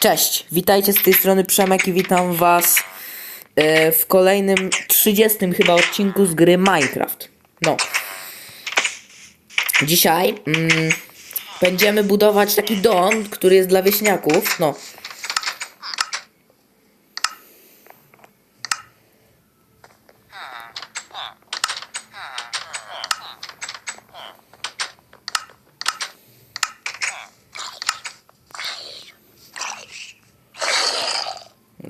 Cześć, witajcie z tej strony Przemek i witam was e, w kolejnym 30 chyba odcinku z gry Minecraft. No. Dzisiaj mm, będziemy budować taki dom, który jest dla wieśniaków. No.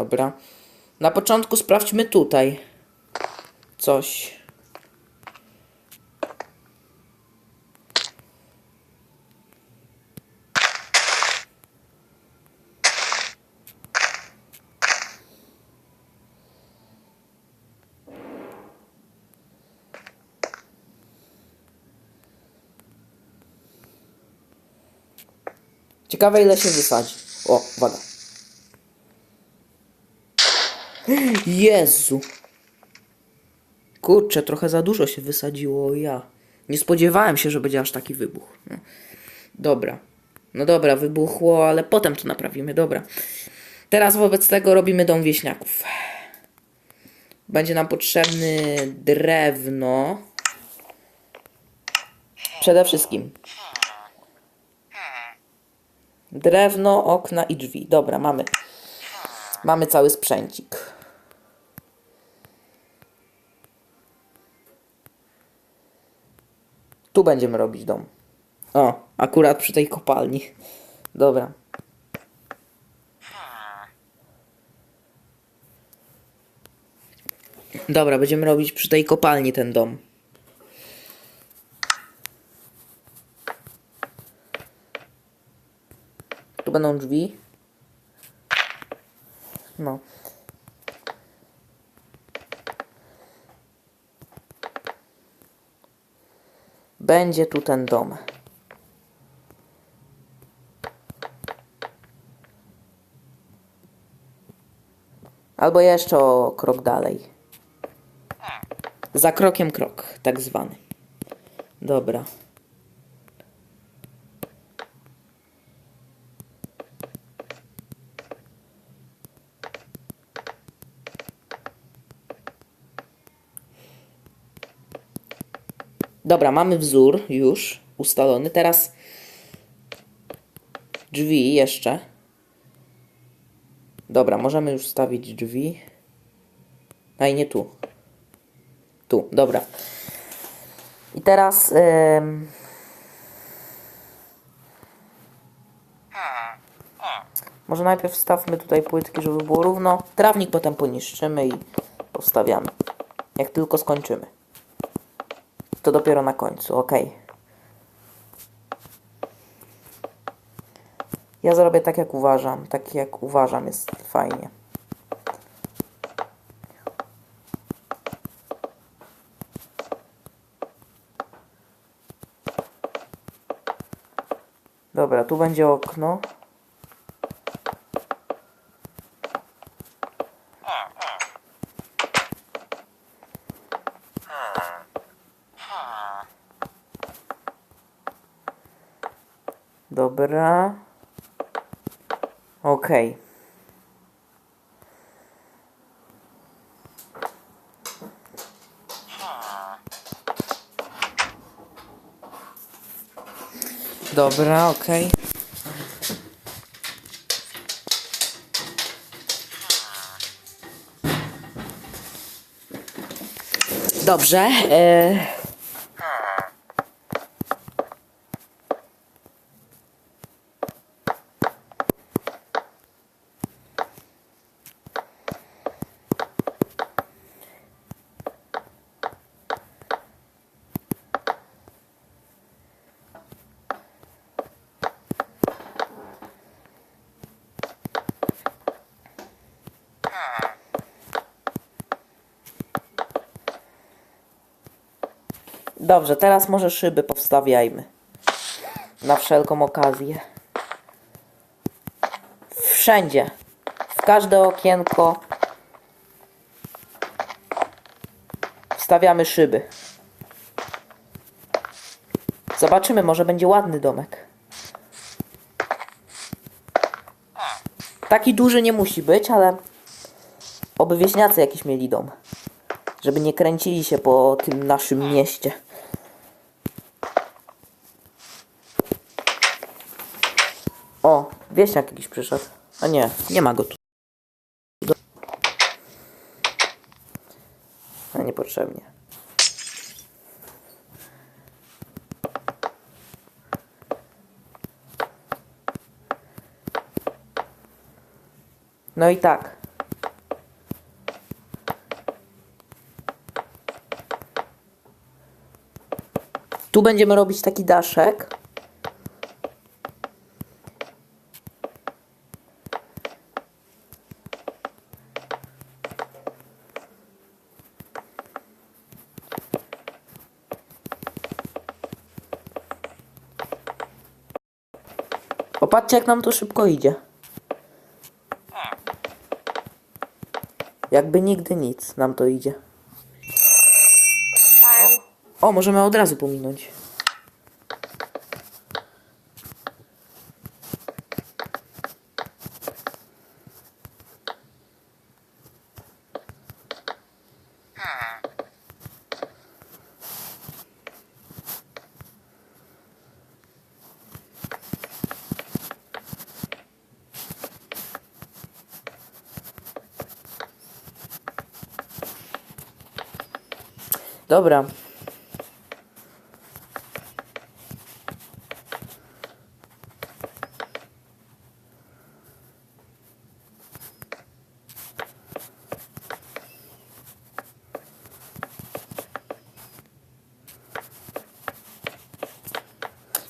Dobra. Na początku sprawdźmy tutaj. Coś. Ciekawe ile się wysadzi. O, uwaga. Jezu. Kurczę, trochę za dużo się wysadziło ja. Nie spodziewałem się, że będzie aż taki wybuch. No. Dobra. No dobra, wybuchło, ale potem to naprawimy, dobra. Teraz wobec tego robimy dom wieśniaków. Będzie nam potrzebny drewno. Przede wszystkim. Drewno, okna i drzwi. Dobra, mamy. Mamy cały sprzęcik. Tu będziemy robić dom. O, akurat przy tej kopalni. Dobra. Dobra, będziemy robić przy tej kopalni ten dom. Tu będą drzwi. No. Będzie tu ten dom. Albo jeszcze o krok dalej. Za krokiem krok, tak zwany. Dobra. Dobra, mamy wzór już ustalony. Teraz drzwi jeszcze. Dobra, możemy już stawić drzwi. A i nie tu. Tu, dobra. I teraz. em, Może najpierw wstawmy tutaj płytki, żeby było równo. Trawnik potem poniszczymy i powstawiamy. Jak tylko skończymy. To dopiero na końcu, ok. Ja zrobię tak jak uważam. Tak jak uważam jest fajnie. Dobra, tu będzie okno. Dobra. Okej. Dobra, okej. Dobrze. E... Dobrze, teraz może szyby powstawiajmy. Na wszelką okazję. Wszędzie. W każde okienko. Wstawiamy szyby. Zobaczymy, może będzie ładny domek. Taki duży nie musi być, ale oby wieśniacy jakiś mieli dom. Żeby nie kręcili się po tym naszym mieście. O, wieśniak jakiś przyszedł. A nie, nie ma go tu. A niepotrzebnie. No i tak. Tu będziemy robić taki daszek. Popatrzcie jak nam to szybko idzie. Jakby nigdy nic nam to idzie. O, możemy od razu pominąć. Dobra.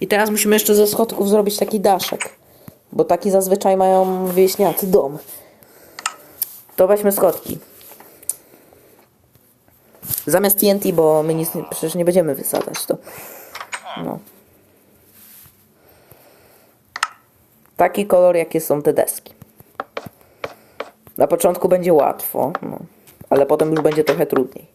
I teraz musimy jeszcze ze schodków zrobić taki daszek. Bo taki zazwyczaj mają wieśniacy dom. To weźmy schodki. Zamiast TNT, bo my nic przecież nie będziemy wysadzać to. No. Taki kolor, jakie są te deski. Na początku będzie łatwo, no. ale potem już będzie trochę trudniej.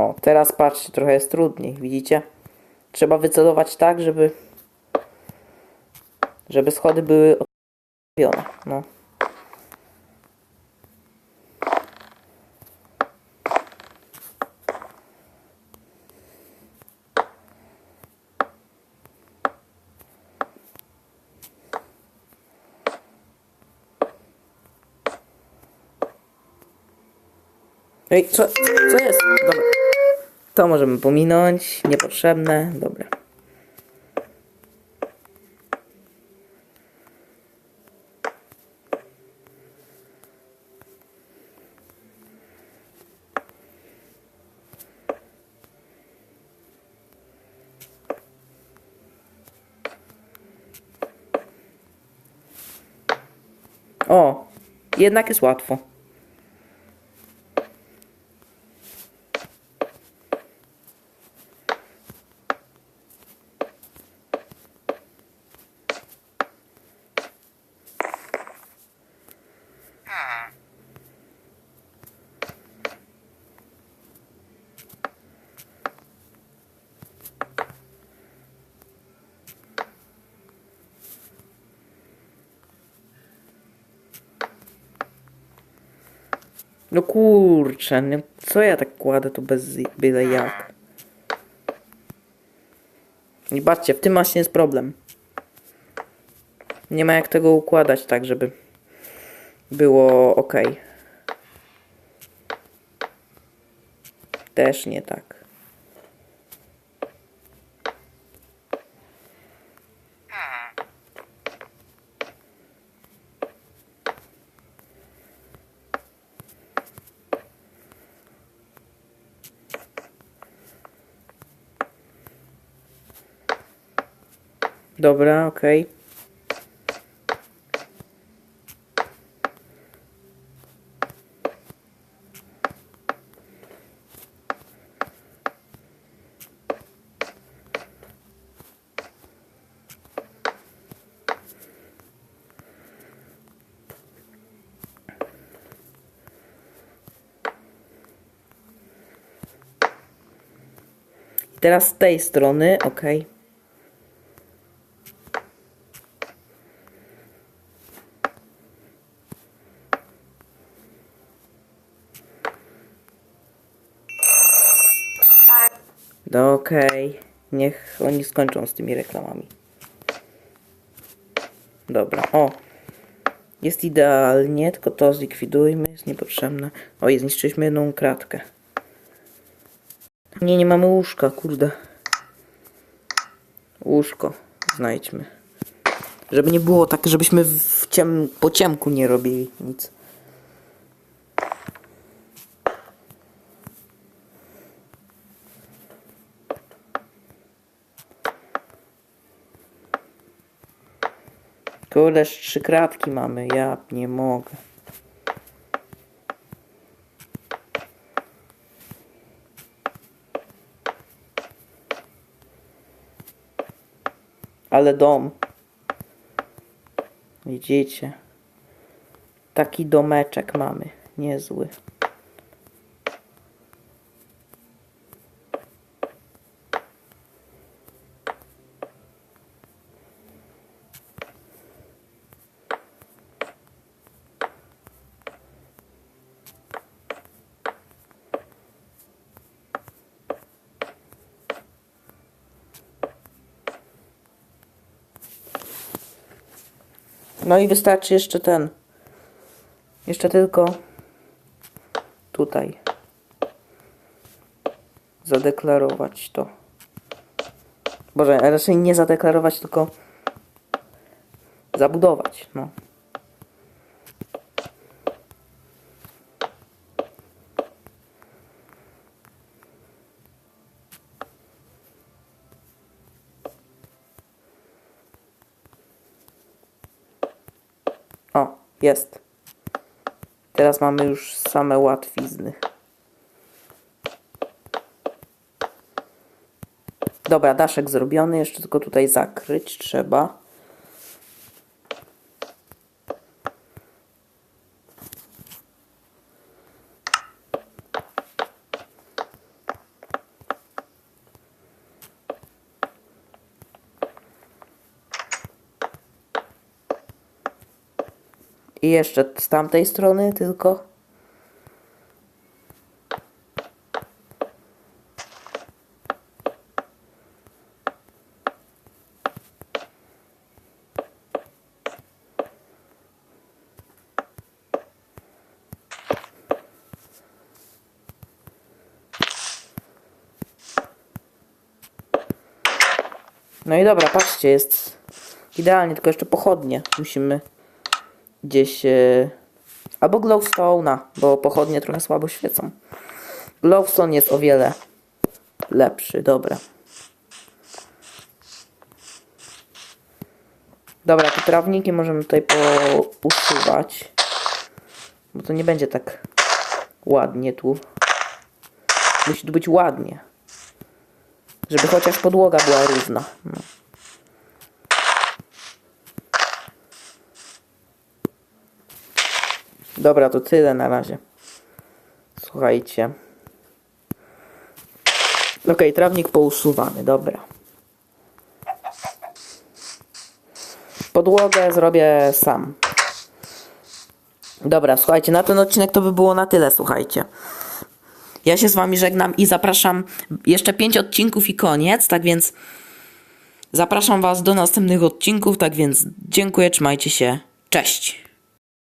O, teraz patrzcie, trochę jest trudniej, widzicie? Trzeba wycelować tak, żeby żeby schody były odstawione. No. Ej, co, co jest? Dobra. To możemy pominąć. Niepotrzebne. Dobra. O, jednak jest łatwo. No kurczę, no co ja tak kładę tu bez byle jak. I patrzcie, w tym właśnie jest problem. Nie ma jak tego układać tak, żeby było ok. Też nie tak. Dobra, okej. Okay. teraz z tej strony, ok. No okej. Niech oni skończą z tymi reklamami. Dobra, o. Jest idealnie, tylko to zlikwidujmy, jest niepotrzebne. Oj, zniszczyliśmy jedną kratkę. Nie, nie mamy łóżka, kurde. Łóżko znajdźmy. Żeby nie było tak, żebyśmy w ciem, po ciemku nie robili nic. Aż trzy kratki mamy, ja nie mogę. Ale dom. Widzicie? Taki domeczek mamy. Niezły. No i wystarczy jeszcze ten. Jeszcze tylko tutaj zadeklarować to. Boże, raczej nie zadeklarować, tylko zabudować. No. O, jest. Teraz mamy już same łatwizny. Dobra, daszek zrobiony, jeszcze tylko tutaj zakryć trzeba. I jeszcze z tamtej strony tylko. No i dobra, patrzcie, jest idealnie, tylko jeszcze pochodnie musimy gdzieś e, albo glowstone'a, bo pochodnie trochę słabo świecą. Glowstone jest o wiele lepszy, dobra. Dobra, te trawniki możemy tutaj pousuwać, bo to nie będzie tak ładnie tu. Musi tu być ładnie. Żeby chociaż podłoga była równa. No. Dobra, to tyle na razie. Słuchajcie. Okej, trawnik pousuwany, dobra. Podłogę zrobię sam. Dobra, słuchajcie, na ten odcinek to by było na tyle, słuchajcie. Ja się z wami żegnam i zapraszam jeszcze pięć odcinków i koniec, tak więc zapraszam was do następnych odcinków, tak więc dziękuję, trzymajcie się, cześć.